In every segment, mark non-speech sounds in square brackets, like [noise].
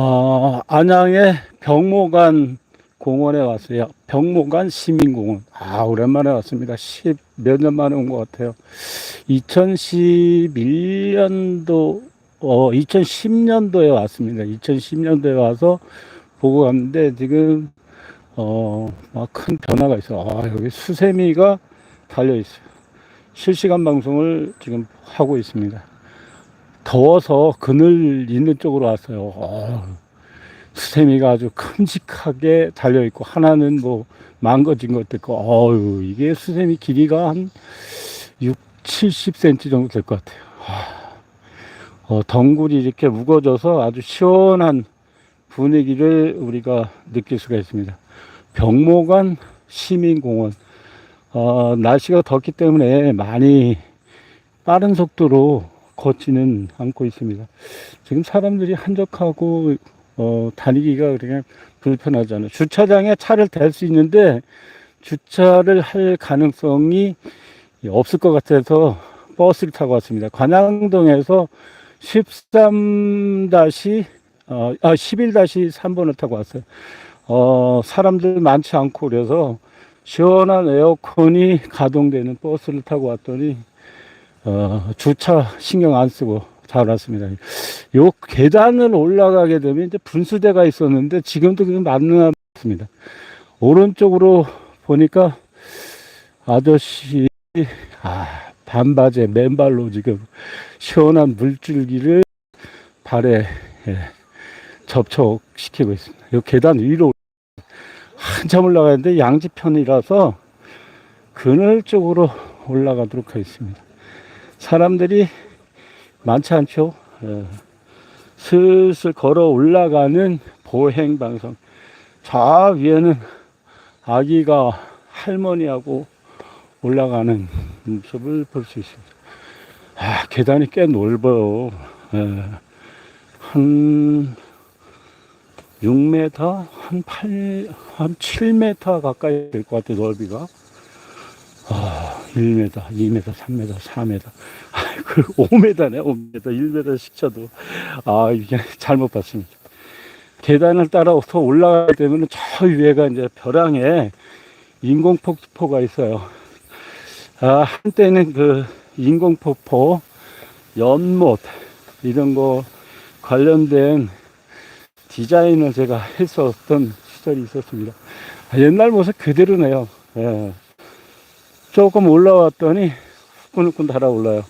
어, 안양의 병모관 공원에 왔어요. 병모관 시민공원. 아, 오랜만에 왔습니다. 10 몇 년 만에 온 것 같아요. 2011년도, 어, 2010년도에 왔습니다. 2010년도에 와서 보고 갔는데 지금, 어, 막 큰 변화가 있어요. 아, 여기 수세미가 달려있어요. 실시간 방송을 지금 하고 있습니다. 더워서 그늘 있는 쪽으로 왔어요. 어, 수세미가 아주 큼직하게 달려있고, 하나는 뭐 망가진 것도 있고, 어유 이게 수세미 길이가 한 6, 70cm 정도 될 것 같아요. 아, 어, 덩굴이 이렇게 무거져서 아주 시원한 분위기를 우리가 느낄 수가 있습니다. 병모관 시민공원. 어, 날씨가 덥기 때문에 많이 빠른 속도로 걷지는 않고 있습니다. 지금 사람들이 한적하고 어, 다니기가 그냥 불편하잖아요. 주차장에 차를 댈 수 있는데 주차를 할 가능성이 없을 것 같아서 버스를 타고 왔습니다. 관양동에서 13 어, 아, 11-3번을 타고 왔어요. 어, 사람들 많지 않고 그래서 시원한 에어컨이 가동되는 버스를 타고 왔더니 어, 주차 신경 안 쓰고 잘 왔습니다. 요 계단을 올라가게 되면 이제 분수대가 있었는데 지금도 그냥 만능합니다. 오른쪽으로 보니까 아저씨 아 반바지에 맨발로 지금 시원한 물줄기를 발에 예, 접촉시키고 있습니다. 요 계단 위로 한참 올라가는데 양지편이라서 그늘 쪽으로 올라가도록 하겠습니다. 사람들이 많지 않죠. 예. 슬슬 걸어 올라가는 보행 방송. 저 위에는 아기가 할머니하고 올라가는 모습을 볼 수 있습니다. 아, 계단이 꽤 넓어요. 예. 한 6m, 한 8, 한 7m 가까이 될 것 같아요, 넓이가. 아, 1m, 2m, 3m, 4m. 아, 그 5m네, 5m, 1m씩 쳐도. 아, 이게 잘못 봤습니다. 계단을 따라서 올라가게 되면 저 위에가 이제 벼랑에 인공폭포가 있어요. 아, 한때는 그 인공폭포, 연못, 이런 거 관련된 디자인을 제가 했었던 시절이 있었습니다. 아, 옛날 모습 그대로네요. 예. 조금 올라왔더니 후끈후끈 달아올라요.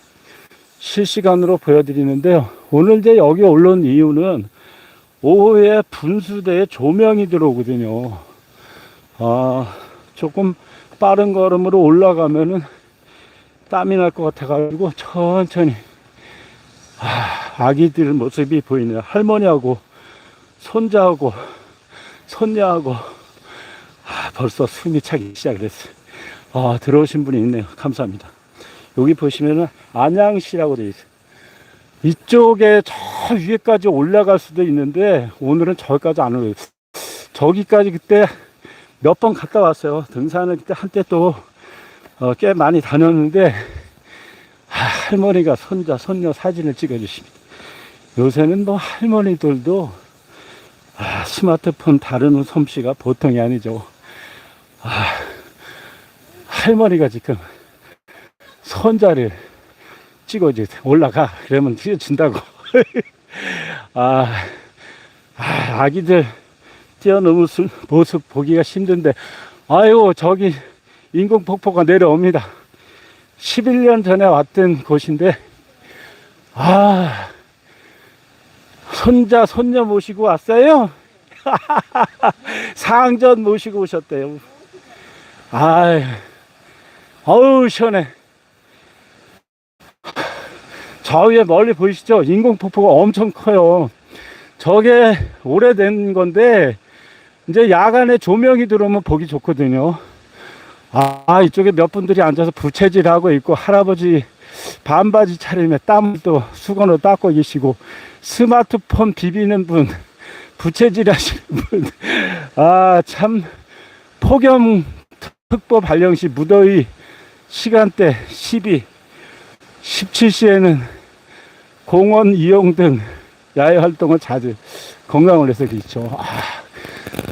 실시간으로 보여드리는데요. 오늘 이제 여기 올라온 이유는 오후에 분수대에 조명이 들어오거든요. 아, 조금 빠른 걸음으로 올라가면은 땀이 날 것 같아가지고 천천히 아, 아기들 모습이 보이네요. 할머니하고 손자하고 손녀하고 아, 벌써 숨이 차기 시작했어요. 아, 들어오신 분이 있네요. 감사합니다. 여기 보시면은 안양시라고 되어 있어요. 이쪽에 저 위에까지 올라갈 수도 있는데 오늘은 저기까지 안 올라요. 저기까지 그때 몇 번 갔다 왔어요. 등산을 그때 한때 또 어, 꽤 많이 다녔는데 아, 할머니가 손자 손녀 사진을 찍어주십니다. 요새는 뭐 할머니들도 아, 스마트폰 다루는 솜씨가 보통이 아니죠. 아, 할머니가 지금 손자를 찍어줘 올라가. 그러면 뛰어준다고. [laughs] 아, 아 아기들 뛰어넘는 수- 모습 보기가 힘든데. 아유 저기 인공폭포가 내려옵니다. 11년 전에 왔던 곳인데 아 손자 손녀 모시고 왔어요? [laughs] 상전 모시고 오셨대요. 아유 어우 시원해 저 위에 멀리 보이시죠? 인공폭포가 엄청 커요. 저게 오래된 건데, 이제 야간에 조명이 들어오면 보기 좋거든요. 아, 이쪽에 몇 분들이 앉아서 부채질하고 있고, 할아버지 반바지 차림에 땀도 수건으로 닦고 계시고, 스마트폰 비비는 분, 부채질 하시는 분, 아, 참, 폭염 특보 발령 시 무더위 시간대 12, 17시에는 공원 이용 등 야외 활동을 자주. 건강을 위해서 그렇죠. 아,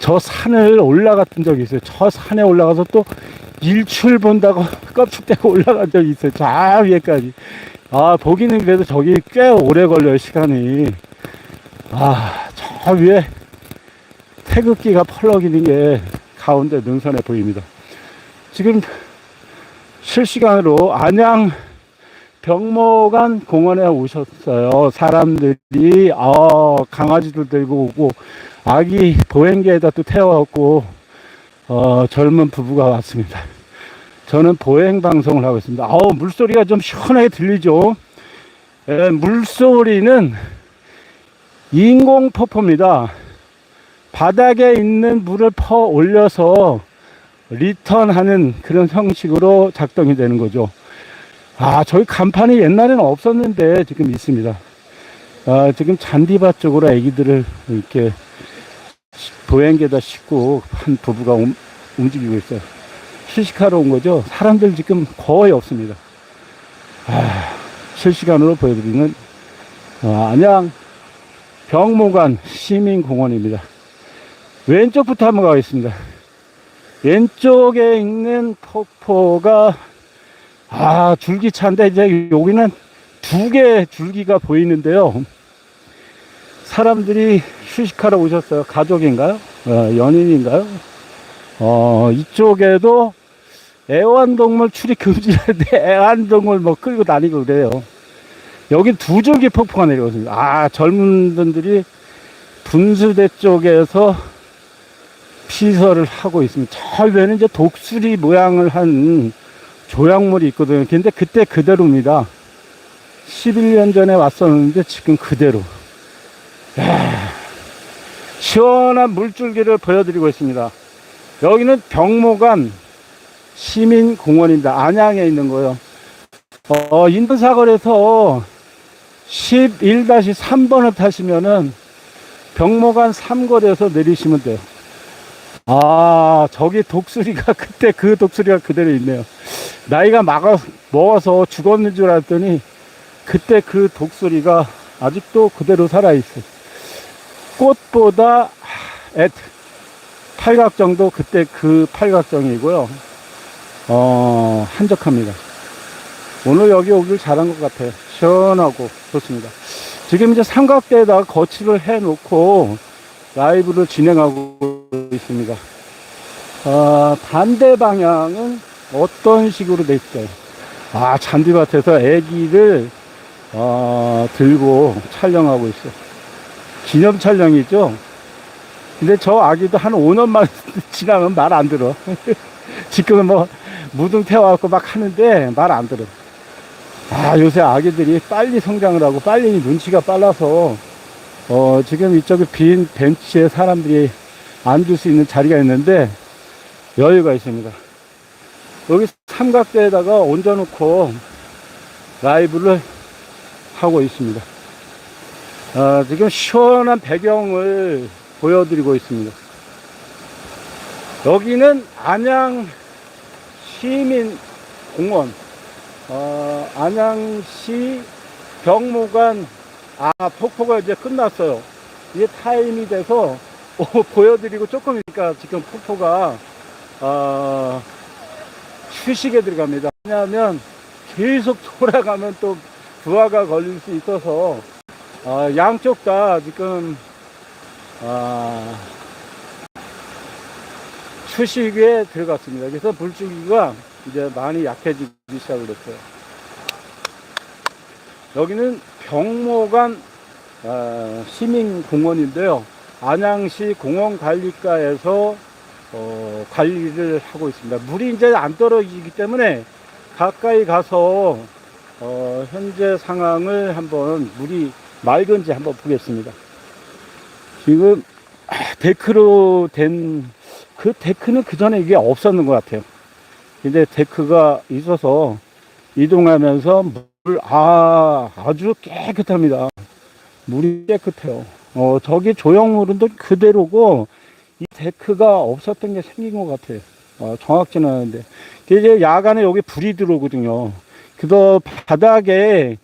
저 산을 올라갔던 적이 있어요. 저 산에 올라가서 또 일출 본다고 껍질대고 올라간 적이 있어요. 저 위에까지. 아, 보기는 그래도 저기 꽤 오래 걸려요, 시간이. 아, 저 위에 태극기가 펄럭이는 게 가운데 능선에 보입니다. 지금 실시간으로 안양 병목안 공원에 오셨어요. 사람들이 어, 강아지들 들고 오고 아기 보행기에다 또 태워갖고 어, 젊은 부부가 왔습니다. 저는 보행 방송을 하고 있습니다. 아우 물소리가 좀 시원하게 들리죠. 예, 물소리는 인공 폭포입니다. 바닥에 있는 물을 퍼 올려서 리턴하는 그런 형식으로 작동이 되는 거죠. 아, 저희 간판이 옛날에는 없었는데 지금 있습니다. 아, 지금 잔디밭 쪽으로 아기들을 이렇게 보행기에다 싣고 한 부부가 움, 움직이고 있어요. 실시하러 온 거죠. 사람들 지금 거의 없습니다. 아, 실시간으로 보여드리는 어, 안양 병무관 시민공원입니다. 왼쪽부터 한번 가겠습니다. 왼쪽에 있는 폭포가 아 줄기차인데 이제 여기는 두 개의 줄기가 보이는데요. 사람들이 휴식하러 오셨어요. 가족인가요? 어, 연인인가요? 어, 이쪽에도 애완동물 출입 금지인데 [laughs] 애완동물 뭐 끌고 다니고 그래요. 여기 두 줄기 폭포가 내려오습니다. 아, 젊은 분들이 분수대 쪽에서 피서를 하고 있습니다. 저 위에는 이제 독수리 모양을 한 조약물이 있거든요. 근데 그때 그대로입니다. 11년 전에 왔었는데 지금 그대로. 야, 시원한 물줄기를 보여드리고 있습니다. 여기는 병모관 시민공원입니다. 안양에 있는 거요. 어, 인도사거리에서 11-3번을 타시면은 병모관 3거리에서 내리시면 돼요. 아, 저기 독수리가 [laughs] 그때 그 독수리가 그대로 있네요. 나이가 막아, 먹어서 죽었는 줄 알았더니 그때 그 독수리가 아직도 그대로 살아 있어요. 꽃보다 앳, 팔각정도 그때 그 팔각정이고요. 어, 한적합니다. 오늘 여기 오길 잘한 것 같아요. 시원하고 좋습니다. 지금 이제 삼각대에다가 거치를 해 놓고 라이브를 진행하고 있습니다. 아, 반대 방향은 어떤 식으로 돼 있어요? 아, 잔디밭에서 애기를 아, 들고 촬영하고 있어요. 기념 촬영이죠? 근데 저 아기도 한 5년만 [laughs] 지나면 말 안 들어. [laughs] 지금은 뭐 무등 태워갖고 막 하는데 말 안 들어. 아, 요새 아기들이 빨리 성장을 하고 빨리 눈치가 빨라서 어, 지금 이쪽에 빈 벤치에 사람들이 앉을 수 있는 자리가 있는데 여유가 있습니다. 여기 삼각대에다가 얹어놓고 라이브를 하고 있습니다. 어, 지금 시원한 배경을 보여드리고 있습니다. 여기는 안양 시민 공원, 어, 안양시 병무관 아, 폭포가 이제 끝났어요. 이게 타임이 돼서 [laughs] 어, 보여드리고 조금 있으니까 지금 폭포가 어, 휴식에 들어갑니다. 왜냐하면 계속 [laughs] 돌아가면 또 부하가 걸릴 수 있어서 어, 양쪽 다 지금 어, 휴식에 들어갔습니다. 그래서 물줄기가 이제 많이 약해지기 시작을 했어요. 여기는 병모관 어, 시민공원인데요. 안양시 공원관리과에서 어, 관리를 하고 있습니다. 물이 이제 안 떨어지기 때문에 가까이 가서 어, 현재 상황을 한번 물이 맑은지 한번 보겠습니다. 지금 아, 데크로 된 그 데크는 그 전에 이게 없었는 것 같아요. 근데 데크가 있어서 이동하면서 물, 아, 아주 깨끗합니다. 물이 깨끗해요. 어, 저기 조형물은 또 그대로고, 이 데크가 없었던 게 생긴 것 같아요. 어, 정확지는 않은데. 이제 야간에 여기 불이 들어오거든요. 그래서 바닥에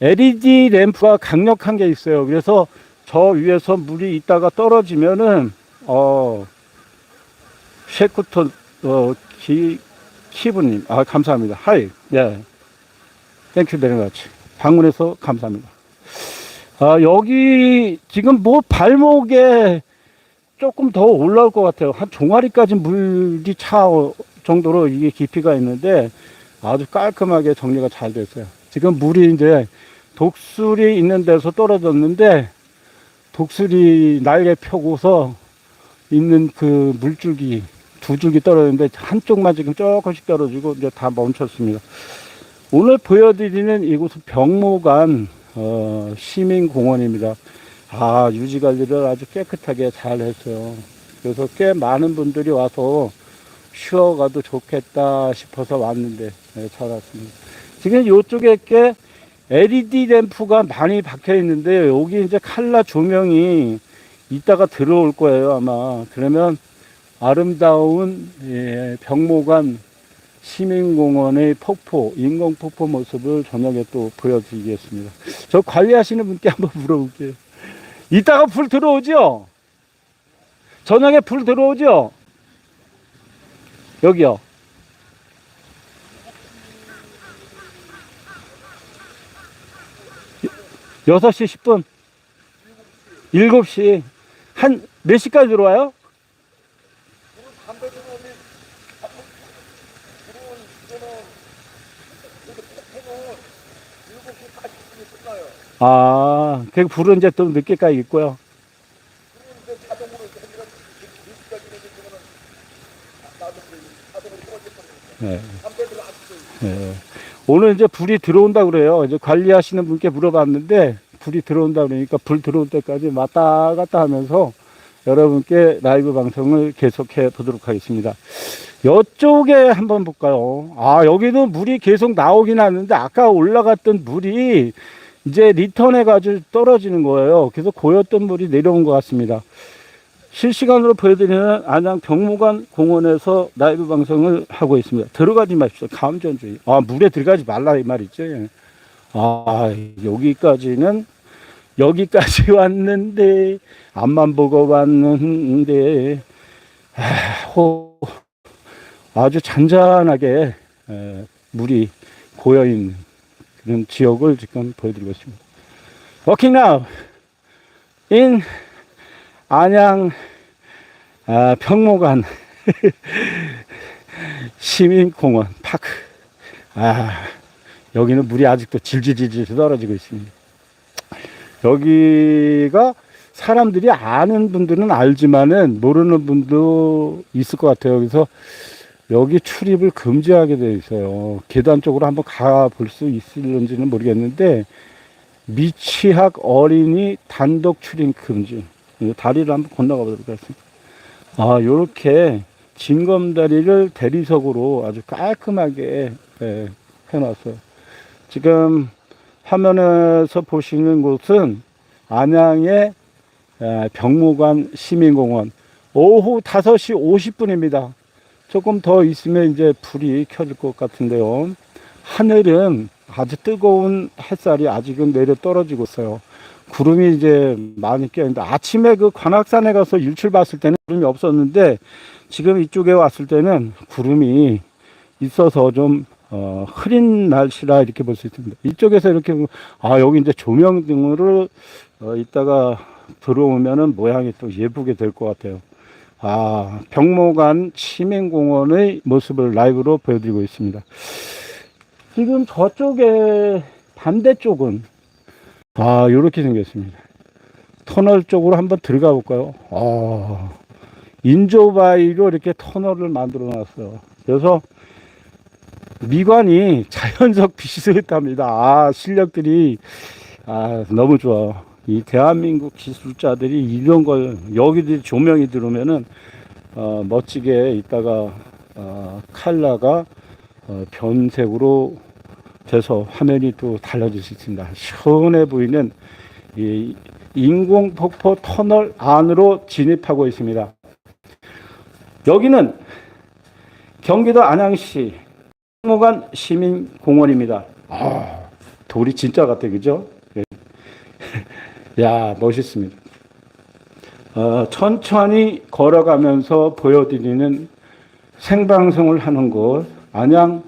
LED 램프가 강력한 게 있어요. 그래서 저 위에서 물이 있다가 떨어지면은 어 셰쿠터 어, 키 키브님 아 감사합니다. 하이 예 땡큐 베리 마치 방문해서 감사합니다. 아 여기 지금 뭐 발목에 조금 더 올라올 것 같아요. 한 종아리까지 물이 차 정도로 이게 깊이가 있는데 아주 깔끔하게 정리가 잘 됐어요. 지금 물이 이제 독수리 있는 데서 떨어졌는데 독수리 날개 펴고서 있는 그 물줄기 두 줄기 떨어졌는데 한쪽만 지금 조금씩 떨어지고 이제 다 멈췄습니다. 오늘 보여드리는 이곳은 병모관 어, 시민공원입니다. 아 유지 관리를 아주 깨끗하게 잘 했어요. 그래서 꽤 많은 분들이 와서 쉬어가도 좋겠다 싶어서 왔는데 네, 찾았습니다. 지금 이쪽에 꽤 LED 램프가 많이 박혀 있는데 여기 이제 칼라 조명이 이따가 들어올 거예요 아마 그러면 아름다운 예, 병모관 시민공원의 폭포 인공 폭포 모습을 저녁에 또 보여드리겠습니다 저 관리하시는 분께 한번 물어볼게요 이따가 불 들어오죠 저녁에 불 들어오죠 여기요 여섯 시 10분. 일곱 시. 한, 몇 시까지 들어와요? 아, 그 불은 이제 또 늦게까지 있고요. 네. 네. 오늘 이제 불이 들어온다 그래요. 이제 관리하시는 분께 물어봤는데 불이 들어온다 그러니까 불 들어올 때까지 왔다 갔다 하면서 여러분께 라이브 방송을 계속해 보도록 하겠습니다. 이쪽에 한번 볼까요? 아, 여기도 물이 계속 나오긴 하는데 아까 올라갔던 물이 이제 리턴해 가지고 떨어지는 거예요. 그래서 고였던 물이 내려온 것 같습니다. 실시간으로 보여드리는 안양 병무관 공원에서 라이브 방송을 하고 있습니다. 들어가지 마십시오. 감전주의. 아, 물에 들어가지 말라 이 말이죠. 예. 아, 여기까지는 여기까지 [laughs] 왔는데 앞만 보고 왔는데 아, 호, 아주 잔잔하게 에, 물이 고여 있는 그런 지역을 지금 보여드리고 있습니다. Walking now in 안양 아, 평모관 [laughs] 시민공원 파크 아 여기는 물이 아직도 질질질질 떨어지고 있습니다. 여기가 사람들이 아는 분들은 알지만은 모르는 분도 있을 것 같아요. 그래서 여기 출입을 금지하게 되어 있어요. 계단 쪽으로 한번 가볼 수 있을는지는 모르겠는데 미취학 어린이 단독 출입 금지. 다리를 한번 건너가 보도록 하겠습니다. 아, 요렇게 징검다리를 대리석으로 아주 깔끔하게 예, 해놨어요. 지금 화면에서 보시는 곳은 안양의 에, 병무관 시민공원 오후 5시 50분입니다. 조금 더 있으면 이제 불이 켜질 것 같은데요. 하늘은 아주 뜨거운 햇살이 아직은 내려 떨어지고 있어요. 구름이 이제 많이 껴있는데 아침에 그 관악산에 가서 일출 봤을 때는 구름이 없었는데 지금 이쪽에 왔을 때는 구름이 있어서 좀 어, 흐린 날씨라 이렇게 볼 수 있습니다. 이쪽에서 이렇게 아 여기 이제 조명 등으로 어, 이따가 들어오면은 모양이 또 예쁘게 될 것 같아요. 아 병모관 시민공원의 모습을 라이브로 보여드리고 있습니다. 지금 저쪽에 반대쪽은 아 이렇게 생겼습니다. 터널 쪽으로 한번 들어가 볼까요? 아 인조바위로 이렇게 터널을 만들어 놨어요. 그래서 미관이 [laughs] 자연석 비슷합니다. 아, 실력들이, 아, 너무 좋아. 이 대한민국 기술자들이 이런 걸, 여기들이 조명이 들어오면은, 어, 멋지게 이따가, 어, 칼라가, 어, 변색으로 돼서 화면이 또 달라질 수 있습니다. 시원해 보이는 이 인공 폭포 터널 안으로 진입하고 있습니다. 여기는 경기도 안양시 박물관 시민공원입니다. 아, 돌이 진짜 같아, 그죠? 예. 야, 멋있습니다. 어, 천천히 걸어가면서 보여드리는 생방송을 하는 곳, 안양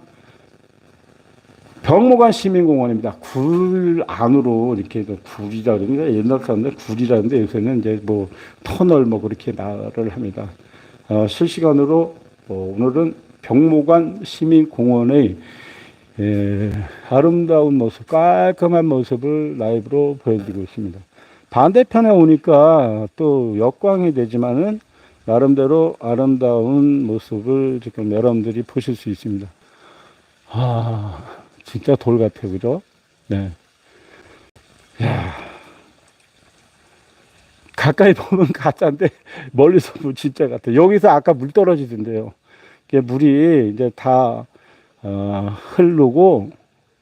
병무관 시민공원입니다. 굴 안으로 이렇게 그 굴이라 그러는데 옛날 사람들 굴이라는데 요새는 이제 뭐 터널 뭐 그렇게 말을 합니다. 어, 실시간으로 어, 오늘은 병무관 시민공원의 예, 아름다운 모습, 깔끔한 모습을 라이브로 보여드리고 있습니다. 반대편에 오니까 또 역광이 되지만은 나름대로 아름다운 모습을 지금 여러분들이 보실 수 있습니다. 아, 진짜 돌 같아요, 그죠? 네. 야 가까이 보면 [laughs] 가짜인데 멀리서 보면 진짜 같아요. 여기서 아까 물 떨어지던데요. 이게 물이 이제 다 어, 흐르고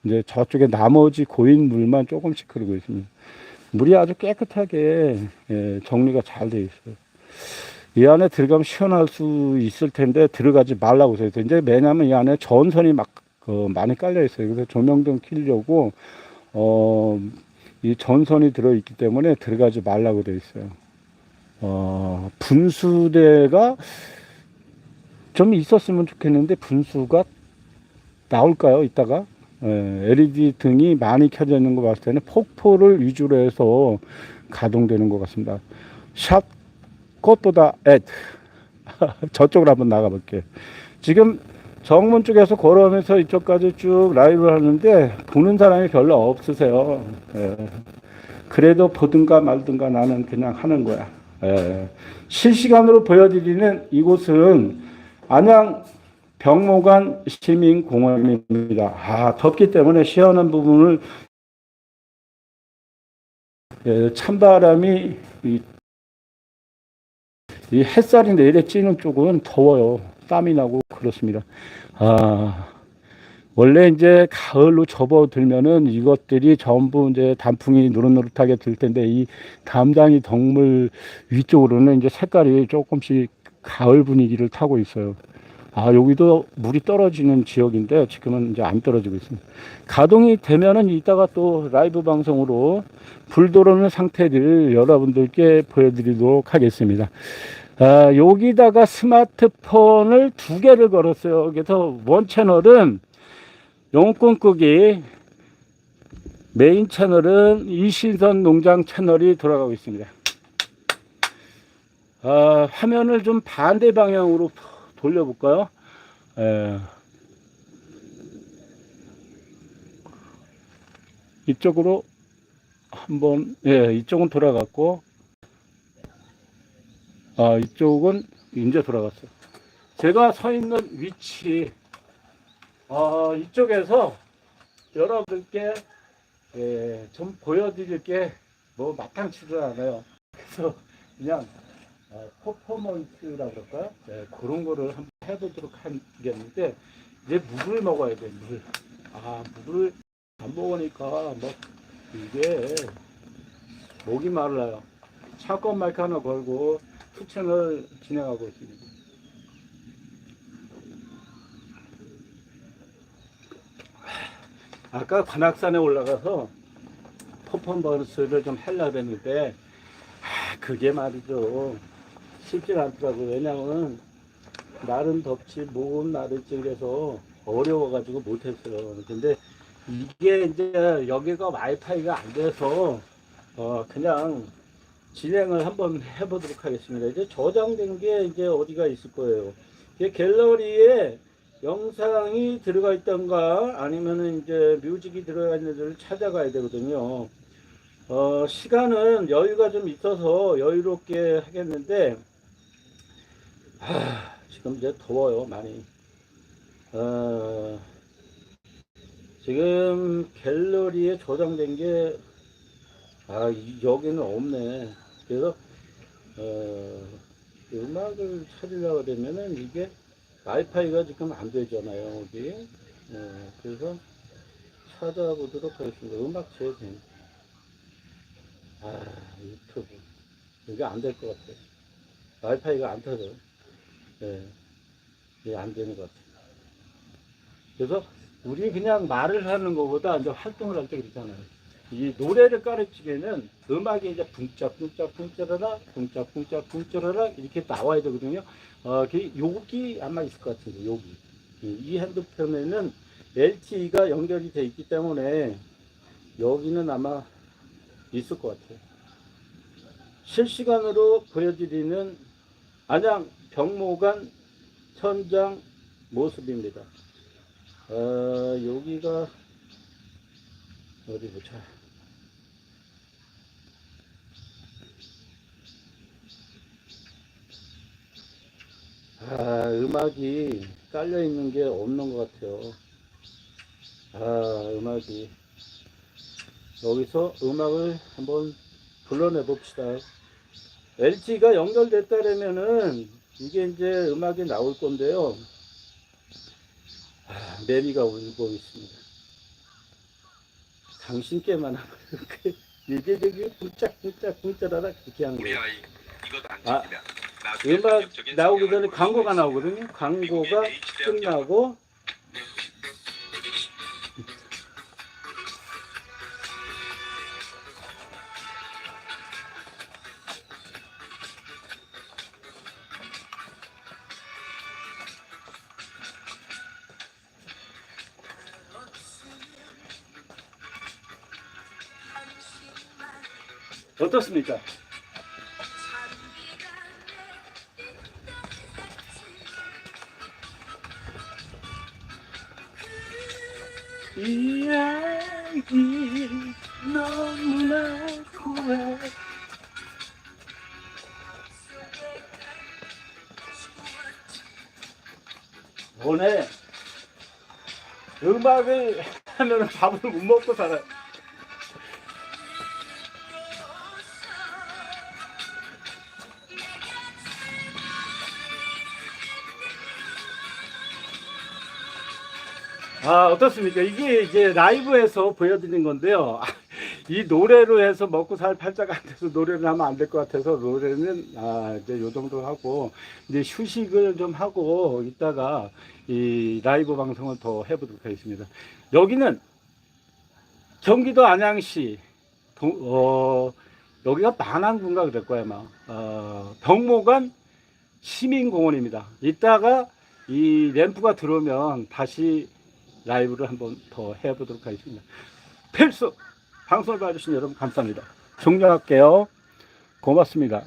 이제 저쪽에 나머지 고인 물만 조금씩 흐르고 있습니다. 물이 아주 깨끗하게 예, 정리가 잘 되어 있어요. 이 안에 들어가면 시원할 수 있을 텐데 들어가지 말라고 해서 이제 왜냐하면 이 안에 전선이 막 어, 많이 깔려 있어요. 그래서 조명등 켜려고 어, 이 전선이 들어 있기 때문에 들어가지 말라고 되어 있어요. 어, 분수대가 좀 있었으면 좋겠는데 분수가 나올까요? 이따가 예, LED 등이 많이 켜져 있는 거 봤을 때는 폭포를 위주로 해서 가동되는 것 같습니다. 샵 꽃보다 앳 [laughs] 저쪽으로 한번 나가 볼게요. 지금 정문 쪽에서 걸어오면서 이쪽까지 쭉 라이브를 하는데 보는 사람이 별로 없으세요. 예. 그래도 보든가 말든가 나는 그냥 하는 거야. 예. 실시간으로 보여드리는 이곳은 안양 병무관 시민공원입니다. 아, 덥기 때문에 시원한 부분을 예, 찬바람이 이, 이 햇살이 내려 찌는 쪽은 더워요. 땀이 나고 그렇습니다. 아, 원래 이제 가을로 접어들면은 이것들이 전부 이제 단풍이 노릇노릇하게 들 텐데 이 담장이 덕물 위쪽으로는 이제 색깔이 조금씩 가을 분위기를 타고 있어요. 아, 여기도 물이 떨어지는 지역인데 지금은 이제 안 떨어지고 있습니다. 가동이 되면은 이따가 또 라이브 방송으로 불 들어오는 상태를 여러분들께 보여드리도록 하겠습니다. 아, 여기다가 스마트폰을 두 개를 걸었어요. 그래서 원 채널은 용권 끄기, 메인 채널은 이신선 농장 채널이 돌아가고 있습니다. 아, 화면을 좀 반대 방향으로 돌려볼까요? 에, 이쪽으로 한번, 예, 이쪽은 돌아갔고, 아, 이쪽은 이제 돌아갔어요. 제가 서 있는 위치, 아, 이쪽에서 여러분들께 예, 좀 보여드릴 게 뭐 마땅치도 않아요. 그래서 그냥 어, 퍼포먼스라 그럴까요? 네, 그런 거를 한번 해보도록 하겠는데 이제 물을 먹어야 돼 물. 아 물을 안 먹으니까 뭐 이게 목이 말라요. 차권 마이크 하나 걸고 투채널 진행하고 있습니다. 아까 관악산에 올라가서 퍼포먼스를 좀 하려고 했는데 아, 그게 말이죠. 쉽지 않더라고요. 왜냐면 날은 덥지 목은 나를지 그래서 어려워가지고 못했어요. 근데 이게 이제 여기가 와이파이가 안 돼서 어 그냥 진행을 한번 해보도록 하겠습니다. 이제 저장된 게 이제 어디가 있을 거예요. 이게 갤러리에 영상이 들어가 있던가 아니면은 이제 뮤직이 들어가 있는 데를 찾아가야 되거든요. 어, 시간은 여유가 좀 있어서 여유롭게 하겠는데, 아, 지금 이제 더워요, 많이. 어, 지금 갤러리에 저장된 게, 아, 이- 여기는 없네. 그래서, 어, 음악을 찾으려고 되면은 이게 와이파이가 지금 안 되잖아요, 여기. 어, 그래서 찾아보도록 하겠습니다. 음악 재생. 아, 유튜브. 이게 안 될 것 같아요. 와이파이가 안 터져요. 예. 이게 안 되는 것 같아요. 그래서 우리 그냥 말을 하는 것보다 이제 활동을 할 때 그러잖아요. 이 노래를 가르치기에는 음악이 이제 붕짝붕짝 붕짜라라 붕짝붕짝 붕짜라라 이렇게 나와야 되거든요. 어, 그 여기 아마 있을 것 같은데 여기 이- 이 핸드폰에는 LTE가 연결이 돼 있기 때문에 여기는 아마 있을 것 같아요. 실시간으로 보여드리는 안양 병모관 현장 모습입니다. 어, 여기가 어디 보자. 아, 음악이 깔려 있는 게 없는 것 같아요. 아, 음악이. 여기서 음악을 한번 불러내 봅시다. LG가 연결됐다면은 이게 이제 음악이 나올 건데요. 아, 매미가 울고 있습니다. 당신께만 하면 이렇게 이게 되게 쿵짝쿵짝 쿵짝하라 그렇게 한 우리 거예요. 아, 음악 나오기 전에 광고가 수 나오거든요. 광고가 끝나고 어떻습니까? 이야기 너무나 고해 오늘 음악을 하면 밥을 못 먹고 살아. 아, 어떻습니까? 이게 이제 라이브에서 보여드린 건데요. [laughs] 이 노래로 해서 먹고 살 팔자가 안 돼서 노래를 하면 안 될 것 같아서 노래는 아, 이제 요 정도 하고 이제 휴식을 좀 하고 이따가 이 라이브 방송을 더 해보도록 하겠습니다. 여기는 경기도 안양시 동, 어, 여기가 만안군가 그럴 거야 아마 어, 병모관 시민공원입니다. 이따가 이 램프가 들어오면 다시 라이브를 한번 더 해보도록 하겠습니다. 필수 방송을 봐주신 여러분 감사합니다. 종료할게요. 고맙습니다.